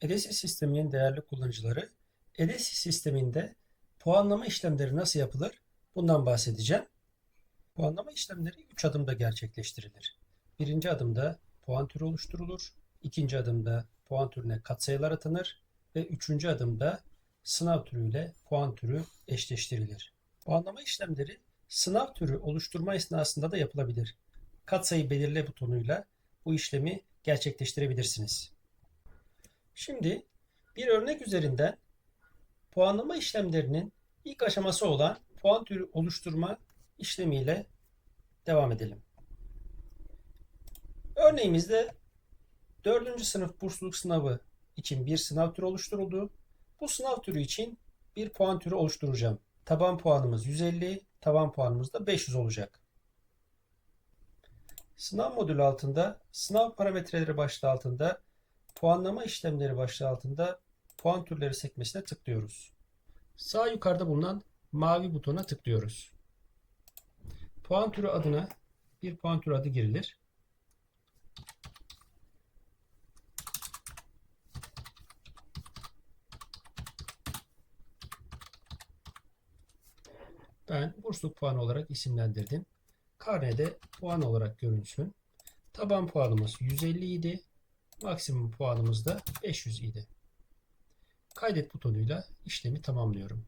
Edesi sisteminin değerli kullanıcıları, Edesi sisteminde puanlama işlemleri nasıl yapılır? Bundan bahsedeceğim. Puanlama işlemleri 3 adımda gerçekleştirilir. Birinci adımda puan türü oluşturulur. ikinci adımda puan türüne katsayılar atanır. Ve üçüncü adımda sınav türüyle puan türü eşleştirilir. Puanlama işlemleri sınav türü oluşturma esnasında da yapılabilir. Katsayı belirle butonuyla bu işlemi gerçekleştirebilirsiniz. Şimdi bir örnek üzerinden puanlama işlemlerinin ilk aşaması olan puan türü oluşturma işlemiyle devam edelim. Örneğimizde 4. sınıf bursluluk sınavı için bir sınav türü oluşturuldu. Bu sınav türü için bir puan türü oluşturacağım. Taban puanımız 150, taban puanımız da 500 olacak. Sınav modülü altında sınav parametreleri başlığı altında puanlama işlemleri başlığı altında puan türleri sekmesine tıklıyoruz. Sağ yukarıda bulunan mavi butona tıklıyoruz. Puan türü adına bir puan türü adı girilir. Ben bursluluk puanı olarak isimlendirdim. Karnede puan olarak görünsün. Taban puanımız 150 idi. Maksimum puanımız da 500 idi. Kaydet butonuyla işlemi tamamlıyorum.